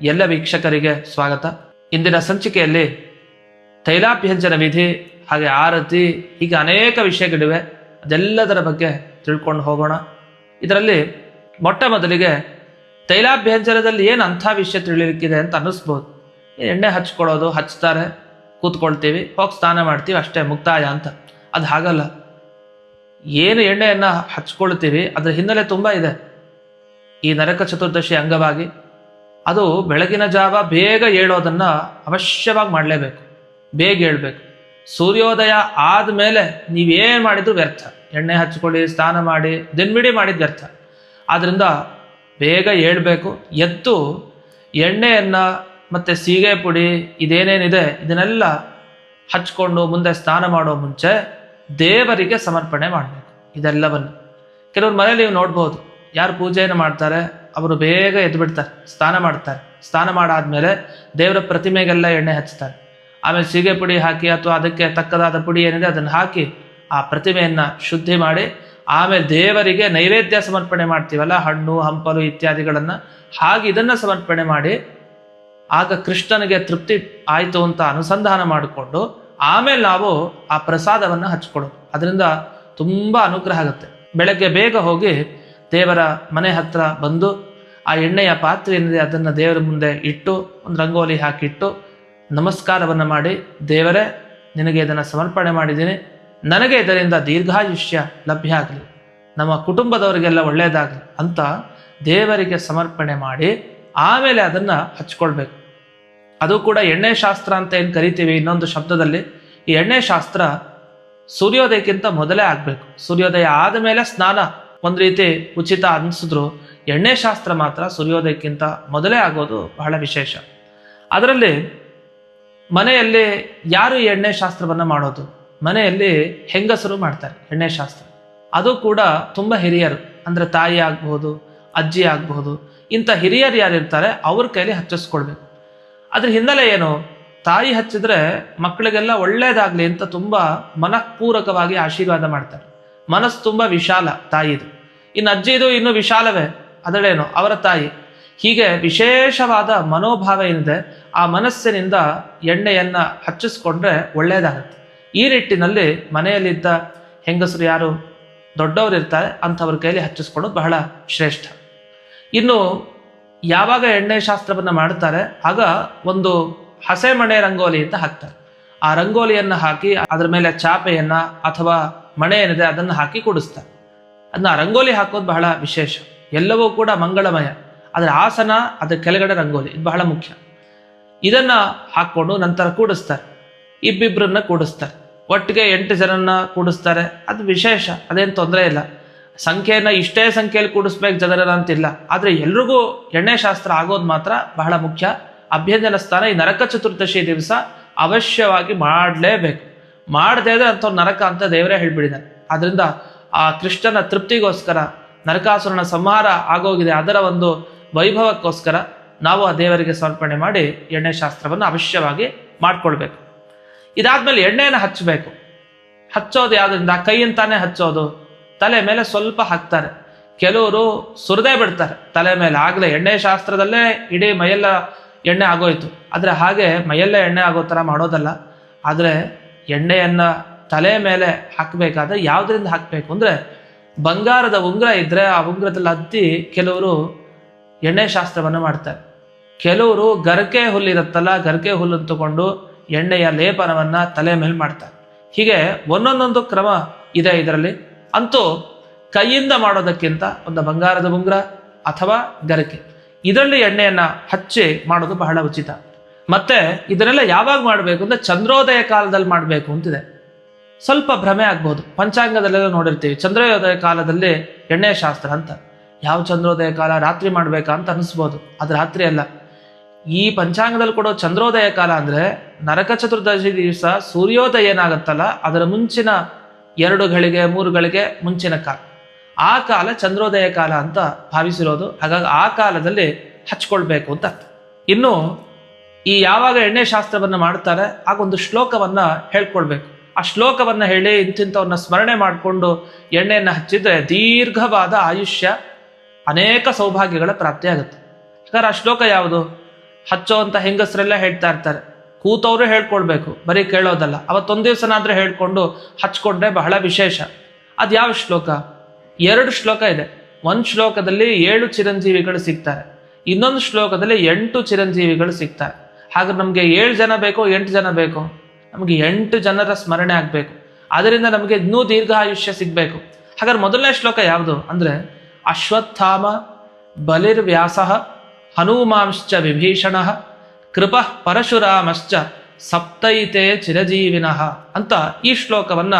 ಎಲ್ಲ ವೀಕ್ಷಕರಿಗೆ ಸ್ವಾಗತ. ಇಂದಿನ ಸಂಚಿಕೆಯಲ್ಲಿ ತೈಲಾಭ್ಯಂಜನ ವಿಧಿ ಹಾಗೆ ಆರತಿ ಹೀಗೆ ಅನೇಕ ವಿಷಯಗಳಿವೆ. ಅದೆಲ್ಲದರ ಬಗ್ಗೆ ತಿಳ್ಕೊಂಡು ಹೋಗೋಣ. ಇದರಲ್ಲಿ ಮೊಟ್ಟ ಮೊದಲಿಗೆ ತೈಲಾಭ್ಯಂಜನದಲ್ಲಿ ಏನು ಅಂಥ ವಿಷಯ ತಿಳಿಲಿಕ್ಕಿದೆ ಅಂತ ಅನ್ನಿಸ್ಬೋದು. ಎಣ್ಣೆ ಹಚ್ಕೊಳ್ಳೋದು, ಹಚ್ತಾರೆ, ಕೂತ್ಕೊಳ್ತೀವಿ, ಹೋಗಿ ಸ್ನಾನ ಮಾಡ್ತೀವಿ, ಅಷ್ಟೇ ಮುಕ್ತಾಯ ಅಂತ. ಅದು ಹಾಗಲ್ಲ. ಏನು ಎಣ್ಣೆಯನ್ನು ಹಚ್ಕೊಳ್ತೀವಿ, ಅದರ ಹಿನ್ನೆಲೆ ತುಂಬ ಇದೆ. ಈ ನರಕ ಚತುರ್ದಶಿ ಅಂಗವಾಗಿ ಅದು ಬೆಳಗಿನ ಜಾವ ಬೇಗ ಏಳೋದನ್ನ ಅವಶ್ಯವಾಗಿ ಮಾಡಲೇಬೇಕು. ಬೇಗ ಏಳಬೇಕು. ಸೂರ್ಯೋದಯ ಆದಮೇಲೆ ನೀವೇನು ಮಾಡಿದ್ರು ವ್ಯರ್ಥ. ಎಣ್ಣೆ ಹಚ್ಕೊಳ್ಳಿ, ಸ್ನಾನ ಮಾಡಿ ದಿನಮಿಡಿ ಮಾಡಿದ ವ್ಯರ್ಥ. ಆದ್ದರಿಂದ ಬೇಗ ಏಳಬೇಕು. ಎದ್ದು ಎಣ್ಣೆಯನ್ನು ಮತ್ತು ಸೀಗೆ ಪುಡಿ, ಇದೇನೇನಿದೆ, ಇದನ್ನೆಲ್ಲ ಹಚ್ಕೊಂಡು ಮುಂದೆ ಸ್ನಾನ ಮಾಡೋ ಮುಂಚೆ ದೇವರಿಗೆ ಸಮರ್ಪಣೆ ಮಾಡಬೇಕು. ಇದೆಲ್ಲವನ್ನು. ಕೆಲವ್ರ ಮನೇಲಿ ನೀವು ನೋಡ್ಬೋದು. ಯಾರು ಪೂಜೆಯನ್ನು ಮಾಡ್ತಾರೆ? ಅವರು ಬೇಗ ಎದ್ದು ಬಿಡ್ತಾರೆ, ಸ್ನಾನ ಮಾಡ್ತಾರೆ. ಸ್ನಾನ ಮಾಡಾದ್ಮೇಲೆ ದೇವರ ಪ್ರತಿಮೆಗೆಲ್ಲ ಎಣ್ಣೆ ಹಚ್ತಾರೆ. ಆಮೇಲೆ ಸೀಗೆ ಪುಡಿ ಹಾಕಿ ಅಥವಾ ಅದಕ್ಕೆ ತಕ್ಕದಾದ ಪುಡಿ ಏನಿದೆ ಅದನ್ನು ಹಾಕಿ ಆ ಪ್ರತಿಮೆಯನ್ನು ಶುದ್ಧಿ ಮಾಡಿ, ಆಮೇಲೆ ದೇವರಿಗೆ ನೈವೇದ್ಯ ಸಮರ್ಪಣೆ ಮಾಡ್ತೀವಲ್ಲ, ಹಣ್ಣು, ಹಂಪಲು ಇತ್ಯಾದಿಗಳನ್ನು ಹಾಗೆ ಇದನ್ನು ಸಮರ್ಪಣೆ ಮಾಡಿ, ಆಗ ಕೃಷ್ಣನಿಗೆ ತೃಪ್ತಿ ಆಯಿತು ಅಂತ ಅನುಸಂಧಾನ ಮಾಡಿಕೊಂಡು ಆಮೇಲೆ ನಾವು ಆ ಪ್ರಸಾದವನ್ನು ಹಚ್ಕೊಡೋದು ಅದರಿಂದ ತುಂಬಾ ಅನುಗ್ರಹ ಆಗುತ್ತೆ. ಬೆಳಗ್ಗೆ ಬೇಗ ಹೋಗಿ ದೇವರ ಮನೆ ಹತ್ರ ಬಂದು ಆ ಎಣ್ಣೆಯ ಪಾತ್ರೆ ಏನಿದೆ ಅದನ್ನು ದೇವರ ಮುಂದೆ ಇಟ್ಟು ಒಂದು ರಂಗೋಲಿ ಹಾಕಿಟ್ಟು ನಮಸ್ಕಾರವನ್ನು ಮಾಡಿ, ದೇವರೇ, ನಿನಗೆ ಇದನ್ನು ಸಮರ್ಪಣೆ ಮಾಡಿದ್ದೀನಿ. ನನಗೆ ಇದರಿಂದ ದೀರ್ಘಾಯುಷ್ಯ ಲಭ್ಯ ಆಗಲಿ. ನಮ್ಮ ಕುಟುಂಬದವರಿಗೆಲ್ಲ ಒಳ್ಳೆಯದಾಗಲಿ ಅಂತ ದೇವರಿಗೆ ಸಮರ್ಪಣೆ ಮಾಡಿ ಆಮೇಲೆ ಅದನ್ನು ಹಚ್ಕೊಳ್ಬೇಕು. ಅದು ಕೂಡ ಎಣ್ಣೆ ಶಾಸ್ತ್ರ ಅಂತ ಏನು ಕರಿತೀವಿ ಇನ್ನೊಂದು ಶಬ್ದದಲ್ಲಿ. ಈ ಎಣ್ಣೆ ಶಾಸ್ತ್ರ ಸೂರ್ಯೋದಯಕ್ಕಿಂತ ಮೊದಲೇ ಆಗಬೇಕು. ಸೂರ್ಯೋದಯ ಆದ ಮೇಲೆ ಸ್ನಾನ. ಒಂದು ರೀತಿ ಉಚಿತ ಅನಿಸಿದ್ರು ಎಣ್ಣೆ ಶಾಸ್ತ್ರ ಮಾತ್ರ ಸೂರ್ಯೋದಯಕ್ಕಿಂತ ಮೊದಲೇ ಆಗೋದು ಬಹಳ ವಿಶೇಷ. ಅದರಲ್ಲಿ ಮನೆಯಲ್ಲಿ ಯಾರು ಎಣ್ಣೆ ಶಾಸ್ತ್ರವನ್ನು ಮಾಡೋದು? ಮನೆಯಲ್ಲಿ ಹೆಂಗಸರು ಮಾಡ್ತಾರೆ ಎಣ್ಣೆ ಶಾಸ್ತ್ರ. ಅದು ಕೂಡ ತುಂಬ ಹಿರಿಯರು ಅಂದರೆ ತಾಯಿ ಆಗಬಹುದು ಅಜ್ಜಿ ಆಗಬಹುದು ಇಂಥ ಹಿರಿಯರು ಯಾರು ಇರ್ತಾರೆ ಅವ್ರ ಕೈಲಿ ಹಚ್ಚಿಸ್ಕೊಳ್ಬೇಕು. ಅದ್ರ ಹಿನ್ನೆಲೆ ಏನು? ತಾಯಿ ಹಚ್ಚಿದ್ರೆ ಮಕ್ಕಳಿಗೆಲ್ಲ ಒಳ್ಳೇದಾಗ್ಲಿ ಅಂತ ತುಂಬ ಮನಃಪೂರಕವಾಗಿ ಆಶೀರ್ವಾದ ಮಾಡ್ತಾರೆ. ಮನಸ್ಸು ತುಂಬ ವಿಶಾಲ ತಾಯಿದು. ಇನ್ನು ಅಜ್ಜಿದು ಇನ್ನು ವಿಶಾಲವೇ? ಅದಳೇನು ಅವರ ತಾಯಿ. ಹೀಗೆ ವಿಶೇಷವಾದ ಮನೋಭಾವ ಏನಿದೆ ಆ ಮನಸ್ಸಿನಿಂದ ಎಣ್ಣೆಯನ್ನು ಹಚ್ಚಿಸ್ಕೊಂಡ್ರೆ ಒಳ್ಳೆಯದಾಗುತ್ತೆ ಈ ನಿಟ್ಟಿನಲ್ಲಿ ಮನೆಯಲ್ಲಿದ್ದ ಹೆಂಗಸರು ಯಾರು? ದೊಡ್ಡವರು ಇರ್ತಾರೆ, ಅಂಥವ್ರ ಕೈಲಿ ಹಚ್ಚಿಸ್ಕೊಂಡು ಬಹಳ ಶ್ರೇಷ್ಠ. ಇನ್ನು ಯಾವಾಗ ಎಣ್ಣೆ ಶಾಸ್ತ್ರವನ್ನು ಮಾಡ್ತಾರೆ, ಆಗ ಒಂದು ಹಸೆಮಣೆ ರಂಗೋಲಿ ಅಂತ ಹಾಕ್ತಾರೆ. ಆ ರಂಗೋಲಿಯನ್ನು ಹಾಕಿ ಅದರ ಮೇಲೆ ಚಾಪೆಯನ್ನ ಅಥವಾ ಮಣೆ ಏನಿದೆ ಅದನ್ನು ಹಾಕಿ ಕುಡಿಸ್ತಾರೆ. ಅದನ್ನ ರಂಗೋಲಿ ಹಾಕೋದು ಬಹಳ ವಿಶೇಷ. ಎಲ್ಲವೂ ಕೂಡ ಮಂಗಳಮಯ. ಅದರ ಆಸನ ಅದರ ಕೆಳಗಡೆ ರಂಗೋಲಿ, ಇದು ಬಹಳ ಮುಖ್ಯ. ಇದನ್ನ ಹಾಕೊಂಡು ನಂತರ ಕೂಡಿಸ್ತಾರೆ. ಇಬ್ಬಿಬ್ಬರನ್ನ ಕೂಡಿಸ್ತಾರೆ. ಒಟ್ಟಿಗೆ ಎಂಟು ಜನನ್ನ ಕೂಡಿಸ್ತಾರೆ. ಅದು ವಿಶೇಷ, ಅದೇನು ತೊಂದರೆ ಇಲ್ಲ. ಸಂಖ್ಯೆಯನ್ನು ಇಷ್ಟೇ ಸಂಖ್ಯೆಯಲ್ಲಿ ಕೂಡಿಸ್ಬೇಕು ಜನರನ್ನ ಅಂತಿಲ್ಲ ಆದರೆ ಎಲ್ರಿಗೂ ಎಣ್ಣೆ ಶಾಸ್ತ್ರ ಆಗೋದು ಮಾತ್ರ ಬಹಳ ಮುಖ್ಯ. ಅಭ್ಯಂಜನ ಸ್ಥಾನ ಈ ನರಕ ಚತುರ್ದಶಿ ದಿವಸ ಅವಶ್ಯವಾಗಿ ಮಾಡಲೇಬೇಕು. ಮಾಡದೇ ಅಂದರೆ ಅಂಥವ್ರು ನರಕ ಅಂತ ದೇವರೇ ಹೇಳ್ಬಿಡಿದ್ದಾನೆ ಆದ್ರಿಂದ ಆ ಕೃಷ್ಣನ ತೃಪ್ತಿಗೋಸ್ಕರ ನರಕಾಸುರನ ಸಂಹಾರ ಆಗೋಗಿದೆ. ಅದರ ಒಂದು ವೈಭವಕ್ಕೋಸ್ಕರ ನಾವು ಆ ದೇವರಿಗೆ ಸಮರ್ಪಣೆ ಮಾಡಿ ಎಣ್ಣೆ ಶಾಸ್ತ್ರವನ್ನು ಅವಶ್ಯವಾಗಿ ಮಾಡಿಕೊಳ್ಬೇಕು. ಇದಾದಮೇಲೆ ಎಣ್ಣೆಯನ್ನು ಹಚ್ಚಬೇಕು. ಹಚ್ಚೋದು ಯಾವುದರಿಂದ? ಕೈಯಿಂದಾನೇ ಹಚ್ಚೋದು. ತಲೆ ಮೇಲೆ ಸ್ವಲ್ಪ ಹಾಕ್ತಾರೆ. ಕೆಲವರು ಸುರದೇ ಬಿಡ್ತಾರೆ. ತಲೆ ಮೇಲೆ ಆಗಲೇ ಎಣ್ಣೆ ಶಾಸ್ತ್ರದಲ್ಲೇ ಇಡೀ ಮೈಯೆಲ್ಲ ಎಣ್ಣೆ ಆಗೋಯ್ತು. ಆದರೆ ಹಾಗೆ ಮೈಯೆಲ್ಲ ಎಣ್ಣೆ ಆಗೋ ಥರ ಮಾಡೋದಲ್ಲ. ಆದರೆ ಎಣ್ಣೆಯನ್ನ ತಲೆ ಮೇಲೆ ಹಾಕಬೇಕಾದ್ರೆ ಯಾವುದರಿಂದ ಹಾಕಬೇಕು ಅಂದರೆ ಬಂಗಾರದ ಉಂಗುರ ಇದ್ದರೆ ಆ ಉಂಗುರದಲ್ಲಿ ಹತ್ತಿ ಕೆಲವರು ಎಣ್ಣೆ ಶಾಸ್ತ್ರವನ್ನು ಮಾಡ್ತಾರೆ. ಕೆಲವರು ಗರಕೆ ಹುಲ್ಲಿರುತ್ತಲ್ಲ ಗರಕೆ ಹುಲ್ಲನ್ನು ತಗೊಂಡು ಎಣ್ಣೆಯ ಲೇಪನವನ್ನು ತಲೆ ಮೇಲೆ ಮಾಡ್ತಾರೆ. ಹೀಗೆ ಒಂದೊಂದೊಂದು ಕ್ರಮ ಇದೆ ಇದರಲ್ಲಿ. ಅಂತೂ ಕೈಯಿಂದ ಮಾಡೋದಕ್ಕಿಂತ ಒಂದು ಬಂಗಾರದ ಉಂಗುರ ಅಥವಾ ಗರಕೆ, ಇದರಲ್ಲಿ ಎಣ್ಣೆಯನ್ನ ಹಚ್ಚಿ ಮಾಡೋದು ಬಹಳ ಉಚಿತ. ಮತ್ತೆ ಇದನ್ನೆಲ್ಲ ಯಾವಾಗ ಮಾಡಬೇಕು ಅಂದ್ರೆ ಚಂದ್ರೋದಯ ಕಾಲದಲ್ಲಿ ಮಾಡಬೇಕು ಅಂತಿದೆ. ಸ್ವಲ್ಪ ಭ್ರಮೆ ಆಗ್ಬೋದು. ಪಂಚಾಂಗದಲ್ಲೆಲ್ಲ ನೋಡಿರ್ತೀವಿ, ಚಂದ್ರೋದಯ ಕಾಲದಲ್ಲಿ ಎಣ್ಣೆ ಶಾಸ್ತ್ರ ಅಂತ. ಯಾವ ಚಂದ್ರೋದಯ ಕಾಲ ರಾತ್ರಿ ಮಾಡ್ಬೇಕಾ ಅಂತ ಅನಿಸ್ಬೋದು, ಅದು ರಾತ್ರಿ ಅಲ್ಲ. ಈ ಪಂಚಾಂಗದಲ್ಲಿ ಕೊಡೋ ಚಂದ್ರೋದಯ ಕಾಲ ಅಂದ್ರೆ ನರಕ ಚತುರ್ದಶಿ ದಿವಸ ಸೂರ್ಯೋದಯ ಏನಾಗತ್ತಲ್ಲ, ಅದರ ಮುಂಚಿನ ಎರಡು ಗಳಿಗೆ, ಮೂರು ಗಳಿಗೆ ಮುಂಚಿನ ಕಾಲ. ಆ ಕಾಲ ಚಂದ್ರೋದಯ ಕಾಲ ಅಂತ ಭಾವಿಸಿರೋದು, ಹಾಗಾಗಿ ಆ ಕಾಲದಲ್ಲಿ ಹಚ್ಕೊಳ್ಬೇಕು ಅಂತ ಅರ್ಥ. ಇನ್ನು ಈ ಯಾವಾಗ ಎಣ್ಣೆ ಶಾಸ್ತ್ರವನ್ನು ಮಾಡ್ತಾರೆ, ಆಗ ಒಂದು ಶ್ಲೋಕವನ್ನ ಹೇಳ್ಕೊಳ್ಬೇಕು. ಆ ಶ್ಲೋಕವನ್ನ ಹೇಳಿ ಇಂತಿಂಥವ್ರನ್ನ ಸ್ಮರಣೆ ಮಾಡಿಕೊಂಡು ಎಣ್ಣೆಯನ್ನು ಹಚ್ಚಿದ್ರೆ ದೀರ್ಘವಾದ ಆಯುಷ್ಯ ಅನೇಕ ಸೌಭಾಗ್ಯಗಳ ಪ್ರಾಪ್ತಿ ಆಗುತ್ತೆ. ಹಾಗಾದ್ರೆ ಆ ಶ್ಲೋಕ ಯಾವುದು? ಹಚ್ಚೋ ಅಂತ ಹೆಂಗಸರೆಲ್ಲ ಹೇಳ್ತಾ ಇರ್ತಾರೆ. ಕೂತವರು ಹೇಳ್ಕೊಳ್ಬೇಕು. ಬರೀ ಕೇಳೋದಲ್ಲ. ಅವತ್ತೊಂದು ದಿವಸನಾದ್ರೆ ಹೇಳ್ಕೊಂಡು ಹಚ್ಕೊಂಡ್ರೆ ಬಹಳ ವಿಶೇಷ. ಅದು ಯಾವ ಶ್ಲೋಕ? ಎರಡು ಶ್ಲೋಕ ಇದೆ. ಒಂದು ಶ್ಲೋಕದಲ್ಲಿ ಏಳು ಚಿರಂಜೀವಿಗಳು ಸಿಗ್ತಾರೆ. ಇನ್ನೊಂದು ಶ್ಲೋಕದಲ್ಲಿ ಎಂಟು ಚಿರಂಜೀವಿಗಳು ಸಿಗ್ತಾರೆ. ಹಾಗೆ ನಮಗೆ ಏಳು ಜನ ಬೇಕೋ ಎಂಟು ಜನ ಬೇಕೋ? ನಮಗೆ ಎಂಟು ಜನರ ಸ್ಮರಣೆ ಆಗಬೇಕು. ಅದರಿಂದ ನಮಗೆ ಇನ್ನೂ ದೀರ್ಘಾಯುಷ್ಯ ಸಿಗಬೇಕು. ಹಾಗಾದ್ರೆ ಮೊದಲನೇ ಶ್ಲೋಕ ಯಾವುದು? ಅಂದರೆ, ಅಶ್ವತ್ಥಾಮ ಬಲಿರ್ವ್ಯಾಸ ಹನುಮಾಂಶ್ಚ ವಿಭೀಷಣ ಕೃಪ ಪರಶುರಾಮಶ್ಚ ಸಪ್ತೈತೆ ಚಿರಜೀವಿನಃ ಅಂತ ಈ ಶ್ಲೋಕವನ್ನ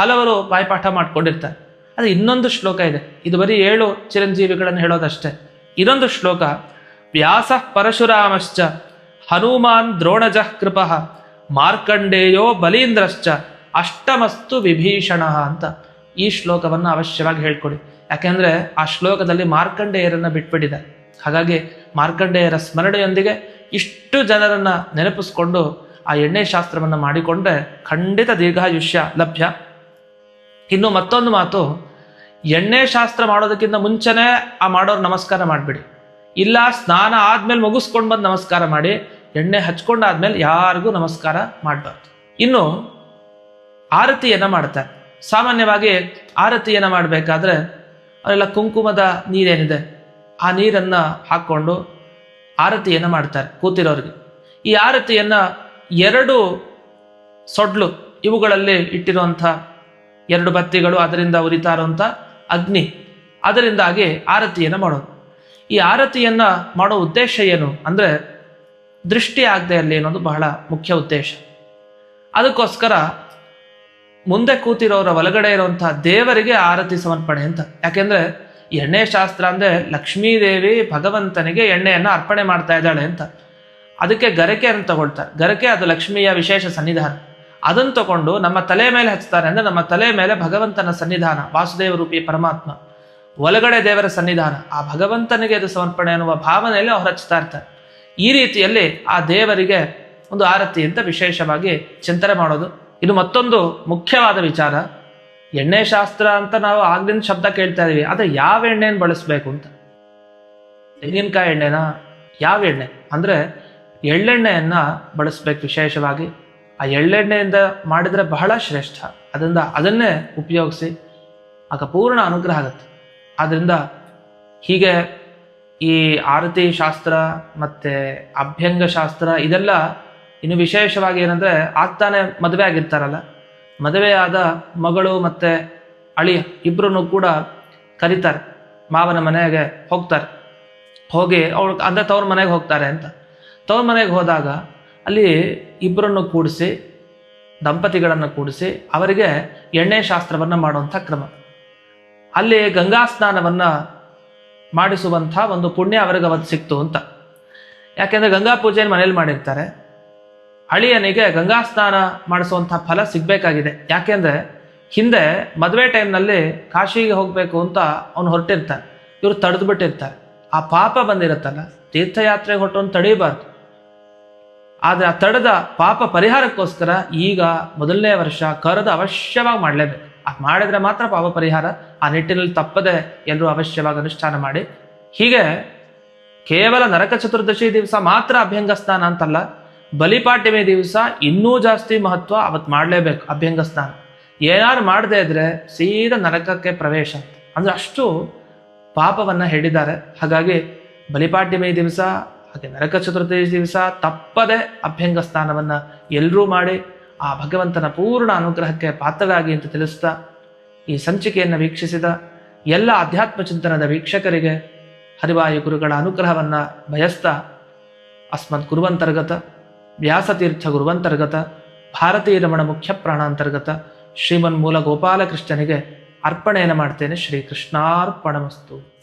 ಹಲವರು ಬಾಯ್ಪಾಠ ಮಾಡ್ಕೊಂಡಿರ್ತಾರೆ. ಅದು ಇನ್ನೊಂದು ಶ್ಲೋಕ ಇದೆ. ಇದು ಬರೀ ಏಳು ಚಿರಂಜೀವಿಗಳನ್ನು ಹೇಳೋದಷ್ಟೇ. ಇನ್ನೊಂದು ಶ್ಲೋಕ, ವ್ಯಾಸ ಪರಶುರಾಮಶ್ಚ ಹನುಮಾನ್ ದ್ರೋಣಜಃ ಕೃಪ ಮಾರ್ಕಂಡೇಯೋ ಬಲೀಂದ್ರಶ್ಚ ಅಷ್ಟಮಸ್ತು ವಿಭೀಷಣ ಅಂತ ಈ ಶ್ಲೋಕವನ್ನು ಅವಶ್ಯವಾಗಿ ಹೇಳ್ಕೊಡಿ. ಯಾಕೆಂದ್ರೆ ಆ ಶ್ಲೋಕದಲ್ಲಿ ಮಾರ್ಕಂಡೇಯರನ್ನ ಬಿಟ್ಬಿಟ್ಟಿದೆ. ಹಾಗಾಗಿ ಮಾರ್ಕಂಡೇಯರ ಸ್ಮರಣೆಯೊಂದಿಗೆ ಇಷ್ಟು ಜನರನ್ನ ನೆನಪಿಸ್ಕೊಂಡು ಆ ಎಣ್ಣೆ ಶಾಸ್ತ್ರವನ್ನ ಮಾಡಿಕೊಂಡ್ರೆ ಖಂಡಿತ ದೀರ್ಘಾಯುಷ್ಯ ಲಭ್ಯ. ಇನ್ನು ಮತ್ತೊಂದು ಮಾತು, ಎಣ್ಣೆ ಶಾಸ್ತ್ರ ಮಾಡೋದಕ್ಕಿಂತ ಮುಂಚೆನೆ ಆ ಮಾಡೋರು ನಮಸ್ಕಾರ ಮಾಡಿಬಿಡಿ. ಇಲ್ಲ, ಸ್ನಾನ ಆದ್ಮೇಲೆ ಮುಗಿಸ್ಕೊಂಡು ಬಂದು ನಮಸ್ಕಾರ ಮಾಡಿ ಎಣ್ಣೆ ಹಚ್ಕೊಂಡಾದ್ಮೇಲೆ ಯಾರಿಗೂ ನಮಸ್ಕಾರ ಮಾಡಬಾರ್ದು. ಇನ್ನು ಆರತಿಯನ್ನ ಮಾಡ್ತಾರೆ. ಸಾಮಾನ್ಯವಾಗಿ ಆರತಿಯನ್ನ ಮಾಡಬೇಕಾದ್ರೆ ಅವರೆಲ್ಲ ಕುಂಕುಮದ ನೀರೇನಿದೆ, ಆ ನೀರನ್ನ ಹಾಕ್ಕೊಂಡು ಆರತಿಯನ್ನ ಮಾಡ್ತಾರೆ ಕೂತಿರೋರಿಗೆ. ಈ ಆರತಿಯನ್ನ ಎರಡು ಸೊಡ್ಲು ಇವುಗಳಲ್ಲಿ ಇಟ್ಟಿರುವಂಥ ಎರಡು ಬತ್ತಿಗಳು ಅದರಿಂದ ಉರಿತಾ ಇರುವಂಥ ಅಗ್ನಿ ಅದರಿಂದಾಗಿ ಆರತಿಯನ್ನು ಮಾಡೋದು. ಈ ಆರತಿಯನ್ನ ಮಾಡೋ ಉದ್ದೇಶ ಏನು ಅಂದ್ರೆ ದೃಷ್ಟಿ ಆಗದೆ ಅಲ್ಲಿ ಅನ್ನೋದು ಬಹಳ ಮುಖ್ಯ ಉದ್ದೇಶ. ಅದಕ್ಕೋಸ್ಕರ ಮುಂದೆ ಕೂತಿರೋರ ಒಳಗಡೆ ಇರುವಂತಹ ದೇವರಿಗೆ ಆರತಿ ಸಮರ್ಪಣೆ ಅಂತ. ಯಾಕೆಂದ್ರೆ ಎಣ್ಣೆ ಶಾಸ್ತ್ರ ಅಂದ್ರೆ ಲಕ್ಷ್ಮೀದೇವಿ ಭಗವಂತನಿಗೆ ಎಣ್ಣೆಯನ್ನು ಅರ್ಪಣೆ ಮಾಡ್ತಾ ಇದ್ದಾಳೆ ಅಂತ. ಅದಕ್ಕೆ ಗರಕೆಯನ್ನು ತಗೊಳ್ತಾರೆ. ಗರಕೆ ಅದು ಲಕ್ಷ್ಮಿಯ ವಿಶೇಷ ಸನ್ನಿಧಾನ. ಅದನ್ನು ತಗೊಂಡು ನಮ್ಮ ತಲೆ ಮೇಲೆ ಹಚ್ತಾರೆ ಅಂದ್ರೆ ನಮ್ಮ ತಲೆ ಮೇಲೆ ಭಗವಂತನ ಸನ್ನಿಧಾನ, ವಾಸುದೇವ ರೂಪಿ ಪರಮಾತ್ಮ. ಒಳಗಡೆ ದೇವರ ಸನ್ನಿಧಾನ. ಆ ಭಗವಂತನಿಗೆ ಅದು ಸಮರ್ಪಣೆ ಅನ್ನುವ ಭಾವನೆಯಲ್ಲಿ ಅವ್ರು ಹಚ್ತಾ ಇರ್ತಾರೆ. ಈ ರೀತಿಯಲ್ಲಿ ಆ ದೇವರಿಗೆ ಒಂದು ಆರತಿ ಅಂತ ವಿಶೇಷವಾಗಿ ಚಿಂತನೆ ಮಾಡೋದು. ಇದು ಮತ್ತೊಂದು ಮುಖ್ಯವಾದ ವಿಚಾರ. ಎಣ್ಣೆ ಶಾಸ್ತ್ರ ಅಂತ ನಾವು ಆಗ್ಲಿಂದ ಶಬ್ದ ಕೇಳ್ತಾ ಇದ್ದೀವಿ ಆದರೆ ಯಾವ ಎಣ್ಣೆಯನ್ನು ಬಳಸಬೇಕು ಅಂತ? ತೆಂಗಿನಕಾಯಿ ಎಣ್ಣೆನ? ಯಾವ ಎಣ್ಣೆ? ಅಂದ್ರೆ ಎಳ್ಳೆಣ್ಣೆಯನ್ನು ಬಳಸ್ಬೇಕು ವಿಶೇಷವಾಗಿ. ಆ ಎಳ್ಳೆಣ್ಣೆಯಿಂದ ಮಾಡಿದ್ರೆ ಬಹಳ ಶ್ರೇಷ್ಠ. ಅದರಿಂದ ಅದನ್ನೇ ಉಪಯೋಗಿಸಿ. ಆಗ ಪೂರ್ಣ ಅನುಗ್ರಹ ಆಗುತ್ತೆ. ಆದ್ದರಿಂದ ಹೀಗೆ ಈ ಆರತಿ ಶಾಸ್ತ್ರ ಮತ್ತೆ ಅಭ್ಯಂಗ ಶಾಸ್ತ್ರ ಇದೆಲ್ಲ ಇನ್ನು ವಿಶೇಷವಾಗಿ ಏನಂದ್ರೆ ಆಗ್ತಾನೆ ಮದುವೆ ಆಗಿರ್ತಾರಲ್ಲ. ಮದುವೆಯಾದ ಮಗಳು ಮತ್ತೆ ಅಳಿಯ ಇಬ್ಬರೂ ಕೂಡ ಕರೀತಾರೆ. ಮಾವನ ಮನೆಗೆ ಹೋಗ್ತಾರೆ. ಹೋಗಿ ಅವಳು ಅಂದರೆ ತವ್ರ ಮನೆಗೆ ಹೋಗ್ತಾರೆ ಅಂತ. ತವ್ರ ಮನೆಗೆ ಹೋದಾಗ ಅಲ್ಲಿ ಇಬ್ಬರನ್ನು ಕೂಡಿಸಿ, ದಂಪತಿಗಳನ್ನು ಕೂಡಿಸಿ ಅವರಿಗೆ ಎಣ್ಣೆ ಶಾಸ್ತ್ರವನ್ನ ಮಾಡುವಂಥ ಕ್ರಮ. ಅಲ್ಲಿ ಗಂಗಾ ಸ್ನಾನವನ್ನ ಮಾಡಿಸುವಂಥ ಒಂದು ಪುಣ್ಯ ಅವರಿಗೆ ಅವತ್ತು ಸಿಕ್ತು ಅಂತ. ಯಾಕೆಂದ್ರೆ ಗಂಗಾ ಪೂಜೆಯನ್ನು ಮನೇಲಿ ಮಾಡಿರ್ತಾರೆ. ಅಳಿಯನಿಗೆ ಗಂಗಾ ಸ್ನಾನ ಮಾಡಿಸುವಂಥ ಫಲ ಸಿಗಬೇಕಾಗಿದೆ. ಯಾಕೆಂದ್ರೆ ಹಿಂದೆ ಮದುವೆ ಟೈಮ್ನಲ್ಲಿ ಕಾಶಿಗೆ ಹೋಗಬೇಕು ಅಂತ ಅವನು ಹೊರಟಿರ್ತಾನೆ. ಇವರು ತಡೆದು ಬಿಟ್ಟಿರ್ತಾರೆ ಆ ಪಾಪ ಬಂದಿರುತ್ತಲ್ಲ ತೀರ್ಥಯಾತ್ರೆಗೆ ಹೊರಟು ತಡೀಬಾರ್ದು. ಆದರೆ ಆ ತಡೆದ ಪಾಪ ಪರಿಹಾರಕ್ಕೋಸ್ಕರ ಈಗ ಮೊದಲನೇ ವರ್ಷ ಕರೆದು ಅವಶ್ಯವಾಗಿ ಮಾಡಲೇಬೇಕು. ಮಾಡಿದ್ರೆ ಮಾತ್ರ ಪಾಪ ಪರಿಹಾರ. ಆ ನಿಟ್ಟಿನಲ್ಲಿ ತಪ್ಪದೆ ಎಲ್ಲರೂ ಅವಶ್ಯವಾಗಿ ಅನುಷ್ಠಾನ ಮಾಡಿ. ಹೀಗೆ ಕೇವಲ ನರಕ ಚತುರ್ದಶಿ ದಿವಸ ಮಾತ್ರ ಅಭ್ಯಂಗ ಸ್ನಾನ ಅಂತಲ್ಲ ಬಲಿಪಾಡ್ಯಮಿ ದಿವಸ ಇನ್ನೂ ಜಾಸ್ತಿ ಮಹತ್ವ ಅವತ್ತು ಮಾಡಲೇಬೇಕು ಅಭ್ಯಂಗ ಸ್ನಾನ ಏನಾರು ಮಾಡದೇ ಇದ್ರೆ ಸೀದಾ ನರಕಕ್ಕೆ ಪ್ರವೇಶ ಅಂದ್ರೆ ಅಷ್ಟು ಪಾಪವನ್ನ ಹೇಳಿದ್ದಾರೆ. ಹಾಗಾಗಿ ಬಲಿಪಾಡ್ಯಮಿ ದಿವಸ ಹಾಗೆ ನರಕ ಚತುರ್ದಶಿ ದಿವಸ ತಪ್ಪದೆ ಅಭ್ಯಂಗ ಸ್ನಾನವನ್ನ ಎಲ್ಲರೂ ಮಾಡಿ ಆ ಭಗವಂತನ ಪೂರ್ಣ ಅನುಗ್ರಹಕ್ಕೆ ಪಾತ್ರರಾಗಿ ಅಂತ ತಿಳಿಸ್ತಾ ಈ ಸಂಚಿಕೆಯನ್ನು ವೀಕ್ಷಿಸಿದ ಎಲ್ಲ ಅಧ್ಯಾತ್ಮ ಚಿಂತನದ ವೀಕ್ಷಕರಿಗೆ ಹರಿವಾಯು ಗುರುಗಳ ಅನುಗ್ರಹವನ್ನು ಬಯಸ್ತಾ ಅಸ್ಮತ್ ಗುರುವಂತರ್ಗತ, ವ್ಯಾಸತೀರ್ಥ ಗುರುವಂತರ್ಗತ ಭಾರತೀಯ ರಮಣ ಮುಖ್ಯ ಪ್ರಾಣಾಂತರ್ಗತ, ಶ್ರೀಮನ್ ಮೂಲ ಗೋಪಾಲಕೃಷ್ಣನಿಗೆ ಅರ್ಪಣೆಯನ್ನು ಮಾಡ್ತೇನೆ. ಶ್ರೀ ಕೃಷ್ಣಾರ್ಪಣಮಸ್ತು